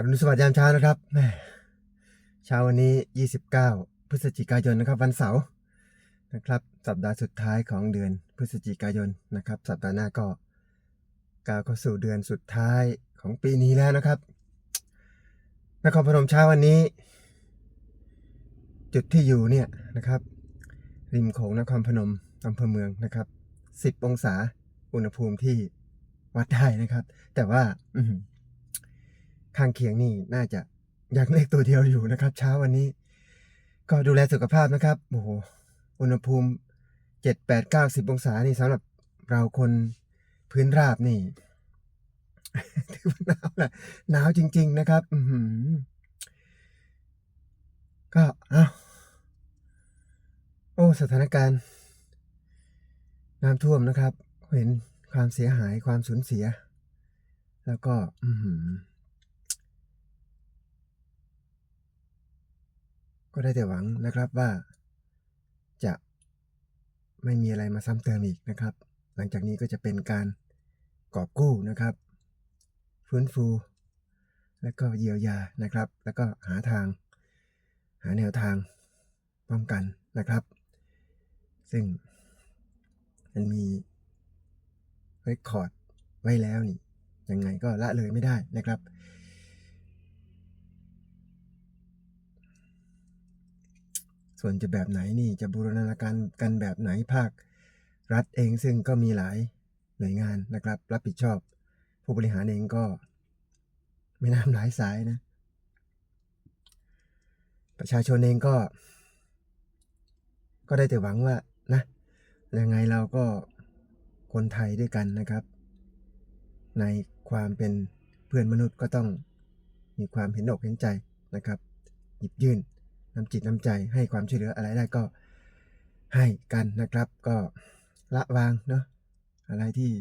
อรุณสวัสดิ์ยามเช้านะครับแม่เช้าวันนี้ 29 พฤศจิกายนนะครับ วันเสาร์นะครับสัปดาห์สุดท้ายของเดือนพฤศจิกายนนะครับ สัปดาห์หน้าก็ก้าวเข้าสู่เดือนสุดท้ายของปีนี้แล้วนะครับนครพนมเช้าวันนี้ จุดที่อยู่เนี่ยนะครับ ริมโขงนครพนมอำเภอเมืองนะครับ 10 องศาอุณหภูมิที่วัดได้นะครับ แต่ว่าอื ข้างเคียงนี่น่าจะยังเลขตัวเดียวอยู่นะครับ เช้าวันนี้ ก็ดูแลสุขภาพนะครับโอ้โหอุณหภูมิเจ็ดแปดเก้าสิบองศานี่สำหรับเราคนพื้นราบนี่ถือว่าหนาวแหละหนาวจริง ๆ นะครับ อืก็เอาโอ้สถานการณ์ น้ำท่วมนะครับ เห็นความเสียหายความสูญเสีย แล้วก็ อือหือ ก็ได้แต่หวังนะครับว่า จะไม่มีอะไรมาซ้ำเติมอีกนะครับ หลังจากนี้ก็จะเป็นการกอบกู้นะครับ ฟื้นฟู แล้วก็เยียวยานะครับ แล้วก็หาทาง หาแนวทางป้องกันนะครับ ซึ่งมันมีเรคคอร์ดไว้แล้วนี่ยังไงก็ละเลยไม่ได้นะครับ ส่วนจะแบบไหนนี่จะบูรณาการกันแบบไหนภาค รัฐเองซึ่งก็มีหลายหน่วยงานนะครับ รับผิดชอบ ผู้บริหารเองก็ไม่น้ำหลายสายนะ ประชาชนเองก็ ก็ได้แต่หวังว่านะยังไงเราก็คนไทยด้วยกันนะครับ ในความเป็นเพื่อนมนุษย์ก็ต้องมีความเห็นอกเห็นใจนะครับ หยิบยื่น น้ำจิตน้ำใจให้ความช่วยเหลืออะไรได้ก็ให้กันนะครับ ก็ละวางเนาะอะไรที่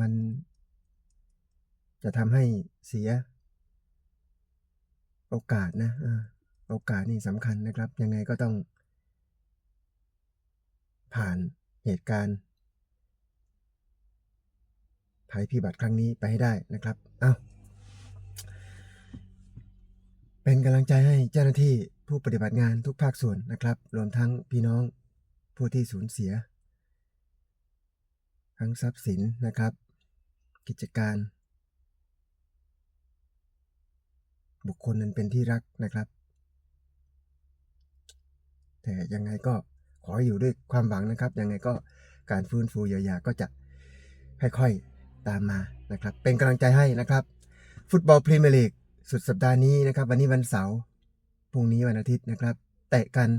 มันจะทำให้เสีย โอกาสนะโอกาสนี่สำคัญนะครับ ยังไงก็ต้อง ผ่านเหตุการณ์ภัยพิบัติครั้งนี้ไปให้ได้นะครับอ้าว เป็นกำลังใจให้เจ้าหน้าที่ผู้ปฏิบัติงานทุกภาคส่วนนะครับ รวมทั้งพี่น้องผู้ที่สูญเสีย ทั้งทรัพย์สินนะครับ กิจการ บุคคลนั้นเป็นที่รักนะครับ แต่ยังไงก็ขออยู่ด้วยความหวังนะครับ ยังไงก็การฟื้นฟูเยียวยาก็จะค่อยๆตามมานะครับ เป็นกำลังใจให้นะครับ ฟุตบอลพรีเมียร์ลีก สุดสัปดาห์นี้นะครับ วันนี้วันเสาร์พรุ่งนี้วันอาทิตย์นะครับเตะกัน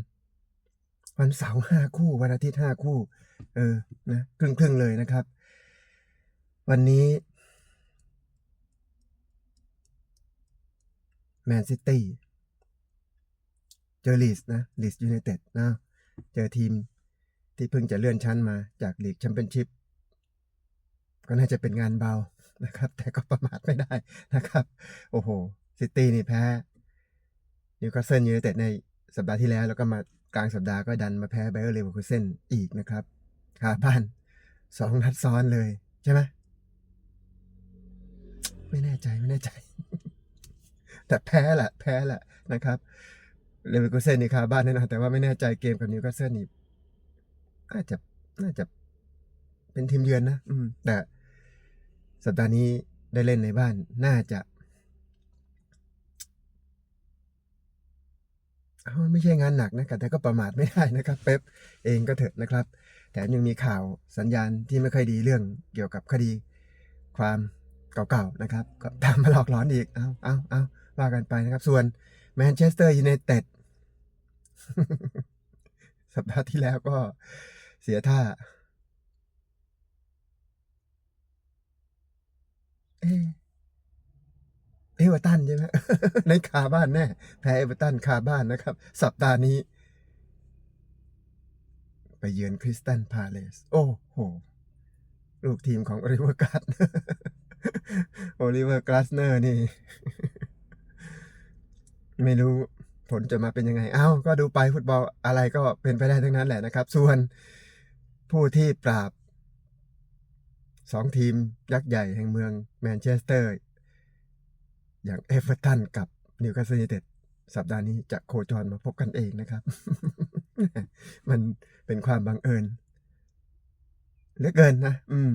วันเสาร์ห้าคู่ วันอาทิตย์ห้าคู่ เออนะครึ่งครึ่งเลยนะครับ วันนี้แมนซิตี้เจอลีสนะลีสยูไนเต็ดนะเจอทีมที่เพิ่งจะเลื่อนชั้นมาจากลีกแชมเปี้ยนชิพก็น่าจะเป็นงานเบา นะครับ แต่ก็ประมาทไม่ได้นะครับ โอ้โหซิตี้นี่แพ้นิวคาสเซิลยูไนเต็ดในสัปดาห์ที่แล้ว แล้วก็มากลางสัปดาห์ก็ดันมาแพ้ไบเออร์เลเวอร์คูเซนอีกนะครับคาบ้านสองนัดซ้อนเลยใช่ไหมไม่แน่ใจไม่แน่ใจ แต่แพ้แหละแพ้แหละนะครับเลเวอร์คูเซนนี่คาบ้านแน่นอนแต่ว่าไม่แน่ใจเกมกับนิวคาสเซิลนี่น่าจะน่าจะเป็นทีมเยือนนะ อืม แต่ สัปดาห์นี้ได้เล่นในบ้านน่าจะเอาไม่ใช่งานหนักนะแต่ก็ประมาทไม่ได้นะครับเป๊ปเองก็เถอะนะครับ แถมยังมีข่าวสัญญาณที่ไม่ค่อยดีเรื่องเกี่ยวกับคดีความเก่าๆนะครับ ก็ตามมาหลอกหลอนอีก เอาเอาเอาว่ากันไปนะครับ ส่วนแมนเชสเตอร์ยูไนเต็ดสัปดาห์ที่แล้วก็เสียท่า เอเวอร์ตันใช่ไหมในคาบ้านแน่แพ้เอเวอร์ตันคาบ้านนะครับ สัปดาห์นี้ ไปเยือนคริสตันพาเลส โอ้โห ลูกทีมของโอลิเวอร์การ์ดโอลิเวอร์กลาสเนอร์นี่ ไม่รู้ผลจะมาเป็นยังไง เอ้า ก็ดูไปฟุตบอลอะไรก็เป็นไปได้ทั้งนั้นแหละนะครับ ส่วนผู้ที่ปราบ สองทีมยักษ์ใหญ่แห่งเมืองแมนเชสเตอร์ อย่างเอเวอร์ตันกับนิวคาสเซิลยูไนเต็ดสัปดาห์นี้จะโคจรมาพบกันเองนะครับ มันเป็นความบังเอิญเหลือเกินนะ อืม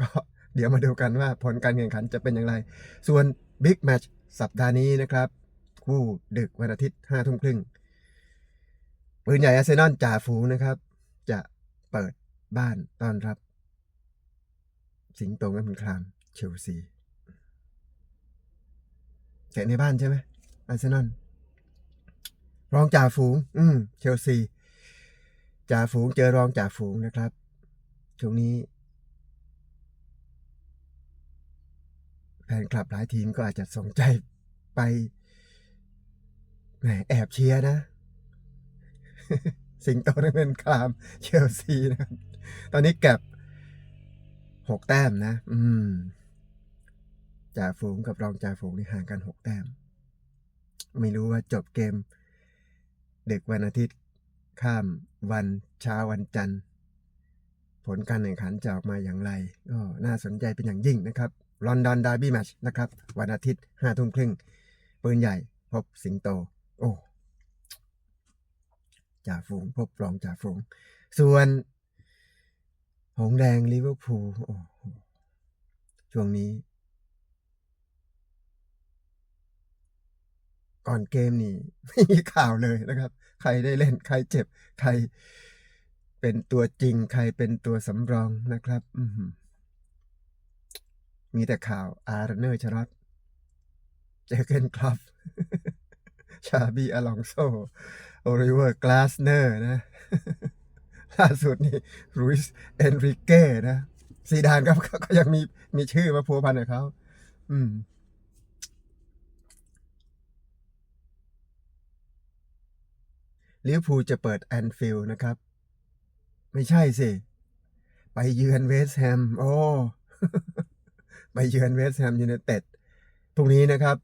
ก็เดี๋ยวมาดูกันว่าผลการแข่งขันจะเป็นอย่างไร ส่วนบิ๊กแมตช์สัปดาห์นี้นะครับ คู่ดึกวันอาทิตย์ห้าทุ่มครึ่งปืนใหญ่อาร์เซนอลจ่าฝูงนะครับ จะเปิดบ้านต้อนรับ สิงโตเงินเป็นครามเชลซีเตะในบ้านใช่ไหมอาร์เซนอลรองจ่าฝูง อืมเชลซีจ่าฝูงเจอรองจ่าฝูงนะครับช่วงนี้แฟนคลับหลายทีมก็อาจจะสนใจไปแหมแอบเชียร์นะ สิงโตนักเงินคลามเชลซีนะ ตอนนี้แก็บ หกแต้มนะ อืมจ่าฝูงกับรองจ่าฝูงนี่ห่างกันหกแต้ม ไม่รู้ว่าจบเกม เด็กวันอาทิตย์ข้ามวันเช้าวันจันทร์ ผลการแข่งขันจะออกมาอย่างไร ก็น่าสนใจเป็นอย่างยิ่งนะครับลอนดอนดาร์บี้แมชนะครับ วันอาทิตย์ห้าทุ่มครึ่งปืนใหญ่พบสิงโต โอ้จ่าฝูงพบรองจ่าฝูง ส่วน หงแดงลิเวอร์พูลโอ้โหช่วงนี้ ก่อนเกมนี่ไม่มีข่าวเลยนะครับ ใครได้เล่น ใครเจ็บ ใครเป็นตัวจริง ใครเป็นตัวสำรองนะครับอืมีแต่ข่าวอาร์เนอร์ชารอตเจเกนคลับชาบีอลองโซโอริเวอร์กลาสเนอร์นะ ล่าสุดนี่รุยส์เอนริเก้นะซีดานก็ก็ก็ยังมีมีชื่อมาพัวพันกับเขาอืมลิเวอร์พูลจะเปิดแอนฟิลด์นะครับ ไม่ใช่สิ ไปเยือนเวสต์แฮมโอ้ไปเยือนเวสต์แฮมยูไนเต็ดพรุ่งนี้นะครับ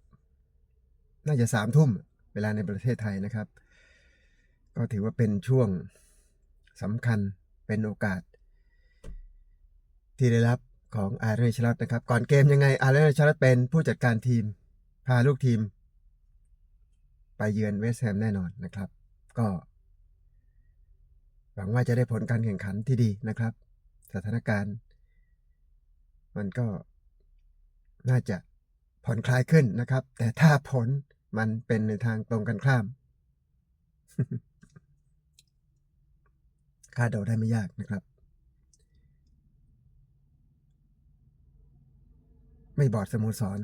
น่าจะสามทุ่มเวลาในประเทศไทยนะครับ ก็ถือว่าเป็นช่วง สำคัญเป็นโอกาส ที่ได้รับของอาร์เรนชลัตนะครับ ก่อนเกมยังไงอาร์เรนชลัตเป็นผู้จัดการทีม พาลูกทีม ไปเยือนเวสต์แฮมแน่นอนนะครับ ก็ หวังว่าจะได้ผลการแข่งขันที่ดีนะครับ สถานการณ์ มันก็น่าจะผ่อนคลายขึ้นนะครับ แต่ถ้าผลมันเป็นในทางตรงกันข้าม คาดเดาได้ไม่ยากนะครับไม่บอดสโมสร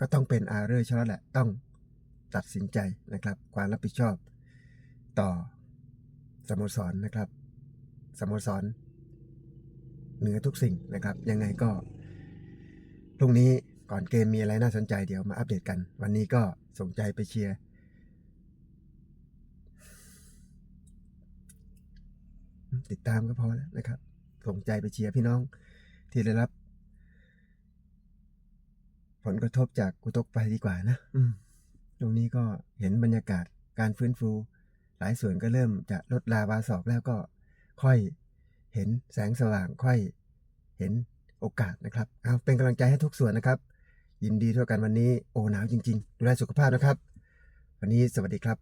ก็ต้องเป็นอาร์เรอร์ชแล้วแหละ ต้องตัดสินใจนะครับความรับผิดชอบต่อสโมสรนะครับสโมสรเหนือทุกสิ่งนะครับ ยังไงก็พรุ่งนี้ก่อนเกมมีอะไรน่าสนใจเดี๋ยวมาอัปเดตกัน วันนี้ก็ส่งใจไปเชียร์ ติดตามก็พอแล้วนะครับ ส่งใจไปเชียร์พี่น้องที่ได้รับ ผลกระทบจากกุตกไปดีกว่านะตรงนี้ก็เห็นบรรยากาศการฟื้นฟู หลายส่วนก็เริ่มจะลดลาวาสอกแล้วก็ค่อยเห็นแสงสว่างค่อยเห็นโอกาสนะครับ เอาเป็นกำลังใจให้ทุกส่วนนะครับ ยินดีทั่วกันวันนี้โอ้หนาวจริง ๆ ดูแลสุขภาพนะครับ วันนี้สวัสดีครับ